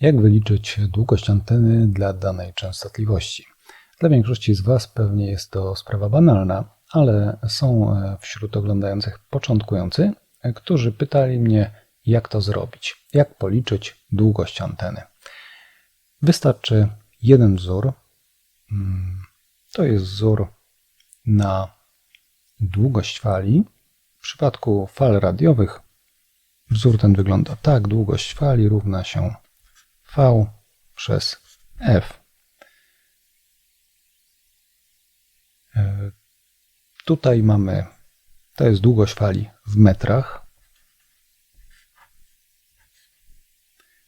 Jak wyliczyć długość anteny dla danej częstotliwości? Dla większości z Was pewnie jest to sprawa banalna, ale są e, wśród oglądających początkujący, e, którzy pytali mnie, jak to zrobić, jak policzyć długość anteny. Wystarczy jeden wzór. Mm, To jest wzór na długość fali. W przypadku fal radiowych wzór ten wygląda tak. Długość fali równa się V przez F. E, Tutaj mamy, to jest długość fali w metrach.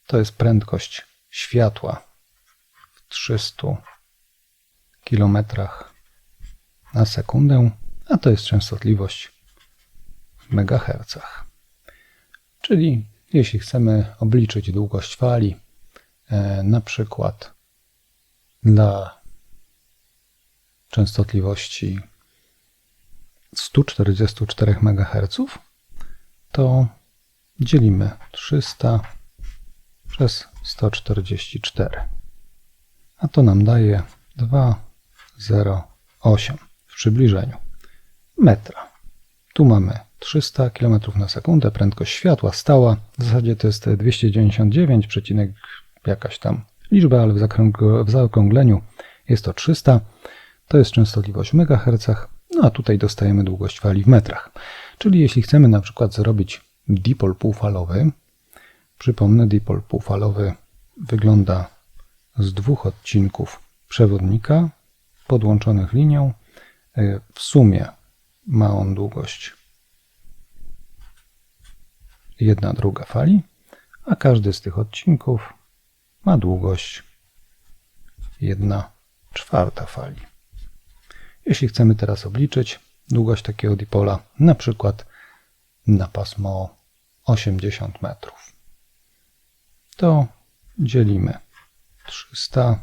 To jest prędkość światła w 300 km na sekundę, a to jest częstotliwość w megahercach. Czyli jeśli chcemy obliczyć długość fali, na przykład dla częstotliwości 144 MHz, to dzielimy 300 przez 144. A to nam daje 2,08 w przybliżeniu metra. Tu mamy 300 km na sekundę, prędkość światła stała. W zasadzie to jest 299, przecinek jakaś tam liczba, ale w, zakrąg- w zaokrągleniu jest to 300. To jest częstotliwość w megahercach, no a tutaj dostajemy długość fali w metrach. Czyli jeśli chcemy na przykład zrobić dipol półfalowy, przypomnę, dipol półfalowy wygląda z dwóch odcinków przewodnika podłączonych linią. Y, W sumie ma on długość 1 druga fali, a każdy z tych odcinków ma długość 1 czwarta fali. Jeśli chcemy teraz obliczyć długość takiego dipola, na przykład na pasmo 80 metrów, to dzielimy 300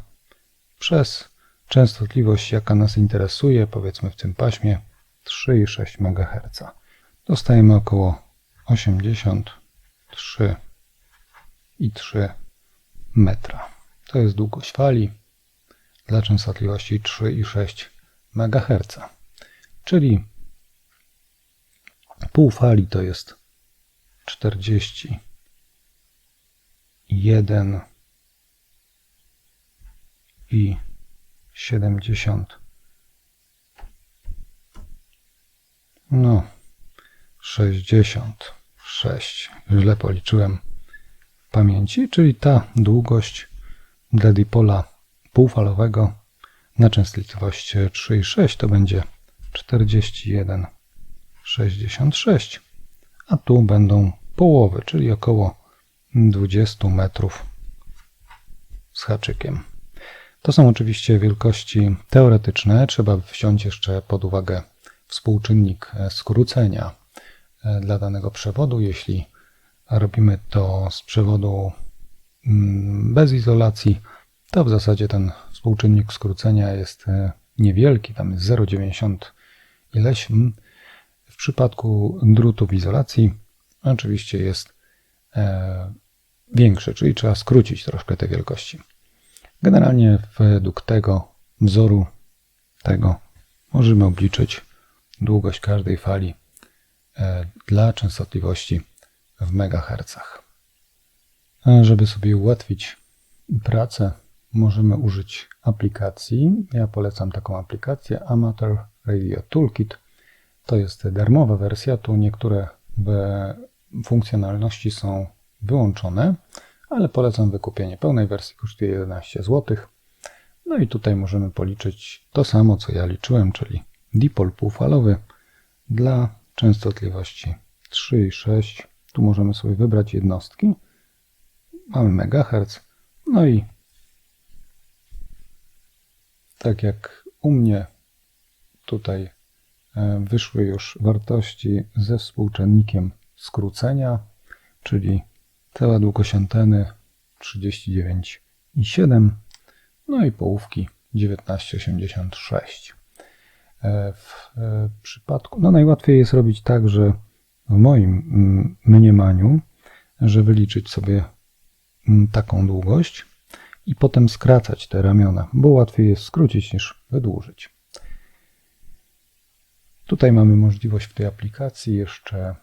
przez częstotliwość, jaka nas interesuje, powiedzmy w tym paśmie 3,6 MHz. Dostajemy około 83,3 metra. To jest długość fali dla częstotliwości 3,6 MHz. Czyli pół fali to jest 41 i 70 no 66 źle policzyłem pamięci, czyli ta długość dla dipola półfalowego na częstotliwość 3,6 to będzie 41,66, a tu będą połowy, czyli około 20 metrów z haczykiem. To są oczywiście wielkości teoretyczne. Trzeba wziąć jeszcze pod uwagę współczynnik skrócenia e, dla danego przewodu. Jeśli robimy to z przewodu mm, bez izolacji, to w zasadzie ten współczynnik skrócenia jest e, niewielki, tam jest 0,90 ileś. mm. W przypadku drutu w izolacji oczywiście jest e, większy, czyli trzeba skrócić troszkę te wielkości. Generalnie według tego wzoru tego możemy obliczyć długość każdej fali e, dla częstotliwości w megahercach. A Żeby sobie ułatwić pracę, możemy użyć aplikacji. Ja polecam taką aplikację Amateur Radio Toolkit. To jest darmowa wersja, tu niektóre funkcjonalności są wyłączone, ale polecam wykupienie pełnej wersji, kosztuje 11 zł. No i tutaj możemy policzyć to samo, co ja liczyłem, czyli dipol półfalowy dla częstotliwości 3,6. Tu możemy sobie wybrać jednostki. Mamy megahertz. No i tak jak u mnie tutaj e, wyszły już wartości ze współczynnikiem skrócenia, czyli cała długość anteny 39,7, no i połówki 19,86. E, W e, przypadku, no najłatwiej jest robić tak, że w moim mm, mniemaniu, że wyliczyć sobie mm, taką długość i potem skracać te ramiona, bo łatwiej jest skrócić niż wydłużyć. Tutaj mamy możliwość w tej aplikacji jeszcze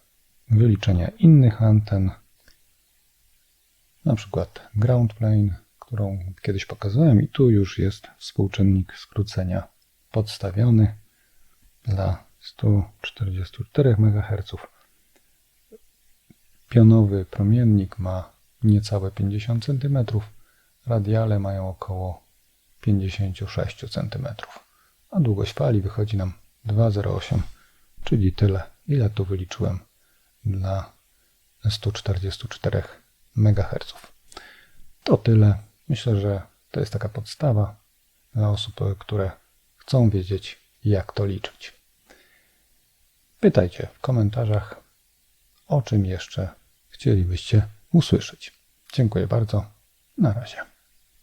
wyliczenia innych anten, na przykład ground plane, którą kiedyś pokazałem i tu już jest współczynnik skrócenia podstawiony dla 144 MHz. Pionowy promiennik ma niecałe 50 cm, radiale mają około 56 cm, a długość fali wychodzi nam 2,08, czyli tyle, ile tu wyliczyłem dla 144 MHz. To tyle. Myślę, że to jest taka podstawa dla osób, które chcą wiedzieć, jak to liczyć. Pytajcie w komentarzach, o czym jeszcze chcielibyście usłyszeć. Dziękuję bardzo. Na razie.